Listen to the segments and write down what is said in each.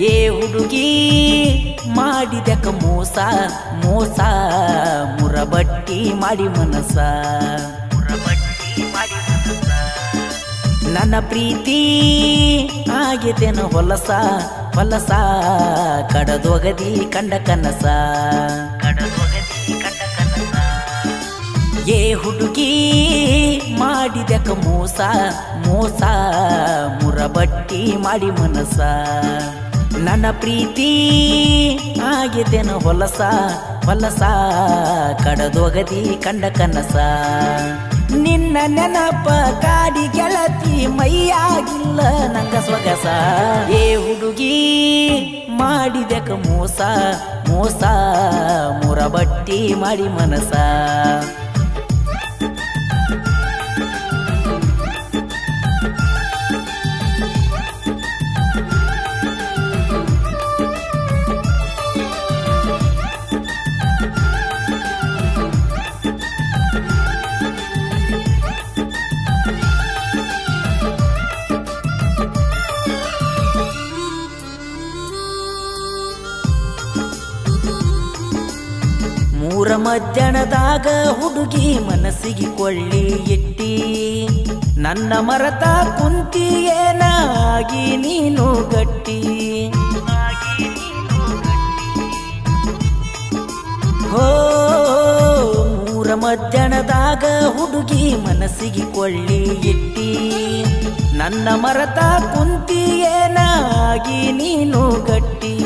ಏ ಹುಡುಗಿ ಮಾಡಿದಕ ಮೋಸ ಮೋಸ, ಮುರಬಟ್ಟಿ ಮಾಡಿ ಮನಸ. ನನ್ನ ಪ್ರೀತಿ ಆಗಿದ್ದೇನು ಹೊಲಸ ಹೊಲಸ, ಕಡದೊಗದಿ ಕಂಡ ಕನಸ. ಏ ಹುಡುಗಿ ಮಾಡಿದಕ ಮೋಸ ಮೋಸ, ಮುರಬಟ್ಟಿ ಮಾಡಿ ಮನಸ. ನನ್ನ ಪ್ರೀತಿ ಆಗಿದ್ದೇನ ಹೊಲಸ ಹೊಲಸ ಕಡದೊಗದಿ ಕಂಡ ಕನಸ. ನಿನ್ನ ನೆನಪ ಕಾಡಿ ಗೆಳತಿ ಮೈಯಾಗಿಲ್ಲ ನಂಗ ಸೊಗಸ ಏ ಹುಡುಗಿ, ಮಾಡಿದಕ ಮೋಸ ಮೋಸ, ಮುರಬಟ್ಟಿ ಮಾಡಿ ಮನಸ. ಮೂರ ಮಧ್ಯಾಹ್ನದಾಗ ಹುಡುಗಿ ಮನಸ್ಸಿಗೆ ಕೊಳ್ಳಿ ಇಟ್ಟಿ ನನ್ನ ಮರತ ಕುಂತಿ ಏನಾಗಿ ನೀನು ಗಟ್ಟಿ. ಹೋ, ಮೂರ ಮಧ್ಯಾಹ್ನದಾಗ ಹುಡುಗಿ ಮನಸ್ಸಿಗೆ ಕೊಳ್ಳಿ ಇಟ್ಟಿ ನನ್ನ ಮರತ ಕುಂತಿ ಏನಾಗಿ ನೀನು ಗಟ್ಟಿ.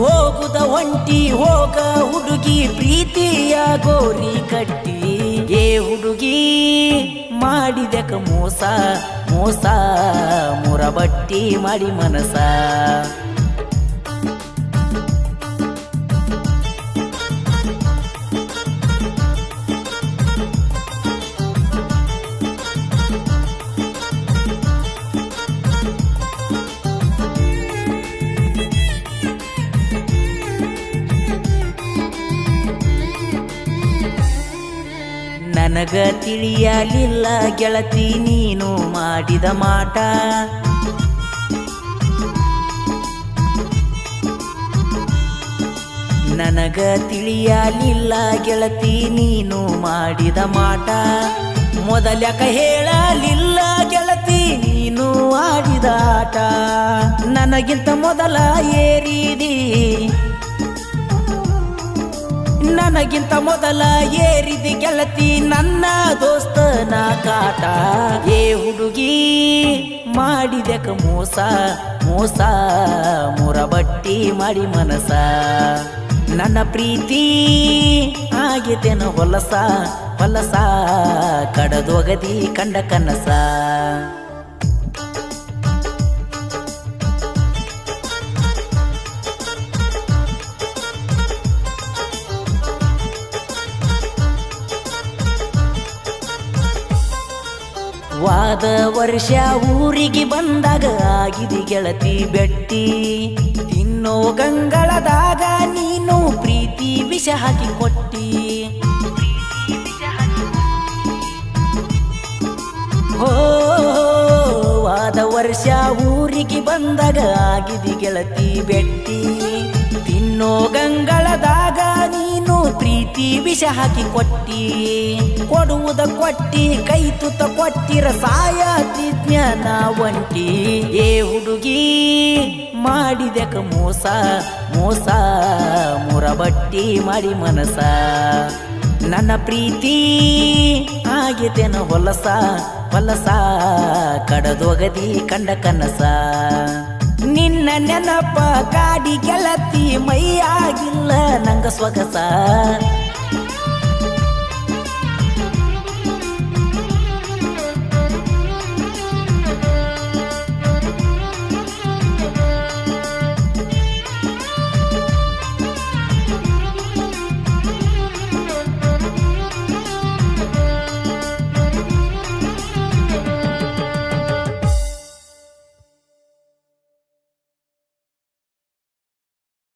ಹೋಗುದ ಒಂಟಿ ಹೋಗ ಹುಡುಗಿ ಪ್ರೀತಿಯ ಗೋರಿ ಕಟ್ಟಿ. ಏ ಹುಡುಗಿ, ಮಾಡಿದಕ ಮೋಸ ಮೋಸ, ಮುರಬಟ್ಟಿ ಮಾಡಿ ಮನಸ. ನನಗ ತಿಳಿಯಲಿಲ್ಲ ಗೆಳತಿ, ನೀನು ಮಾಡಿದ ಮಾಟ. ನನಗ ತಿಳಿಯಲಿಲ್ಲ ಗೆಳತಿ, ನೀನು ಮಾಡಿದ ಮಾಟ. ಮೊದಲಕ ಹೇಳಲಿಲ್ಲ ಗೆಳತಿ, ನೀನು ಆಡಿದ ಆಟ. ನನಗಿಂತ ಮೊದಲ ಏರಿದಿ. ನನಗಿಂತ ಮೊದಲ ಏರಿದಿ ಗೆಳತಿ, ನನ್ನ ದೋಸ್ತನ ಕಾಟ. ಏ ಹುಡುಗಿ ಮಾಡಿದಕ ಮೋಸ? ಮೋಸ, ಮುರಬಟ್ಟಿ ಮಾಡಿ ಮನಸ. ನನ್ನ ಪ್ರೀತಿ ಆಗಿದ್ದೇನು ಹೊಲಸ ಹೊಲಸ, ಕಡದೊಗದಿ ಕಂಡ ಕನಸ. ವಾದ ವರ್ಷ ಊರಿಗೆ ಬಂದಾಗ ಆಗಿದೆ ಗೆಳತಿ ಬೆಟ್ಟಿ. ತಿನ್ನೋ ಗಂಗಳದಾಗ ನೀನು ಪ್ರೀತಿ ವಿಷ ಹಾಕಿ ಕೊಟ್ಟಿ. ಹೋ ವಾದ ವರ್ಷ ಊರಿಗೆ ಬಂದಾಗ ಆಗಿದೆ ಗೆಳತಿ ಬೆಟ್ಟಿ. ತಿನ್ನೋ ಪ್ರೀತಿ ವಿಷ ಹಾಕಿ ಕೊಟ್ಟಿ, ಕೊಡುವುದ ಕೊಟ್ಟಿ, ಕೈ ತುತ್ತ ಕೊಟ್ಟಿರ ಸಾಯತಿಜ್ಞ ನಾ ಒಂಟಿ. ಏ ಹುಡುಗಿ, ಮಾಡಿದಕ ಮೋಸ ಮೋಸ, ಮುರಬಟ್ಟಿ ಮಾಡಿ ಮನಸ. ನನ್ನ ಪ್ರೀತಿ ಆಗಿದ್ದೇನ ಹೊಲಸ ಹೊಲಸ, ಕಡದೊಗದಿ ಕಂಡ ಕನಸ. ನಿನ್ನ ನೆನಪ ಕಾಡಿ ಗೆಳತಿ ಮೈಯಾಗಿಲ್ಲ ನಂಗ ಸೊಗಸ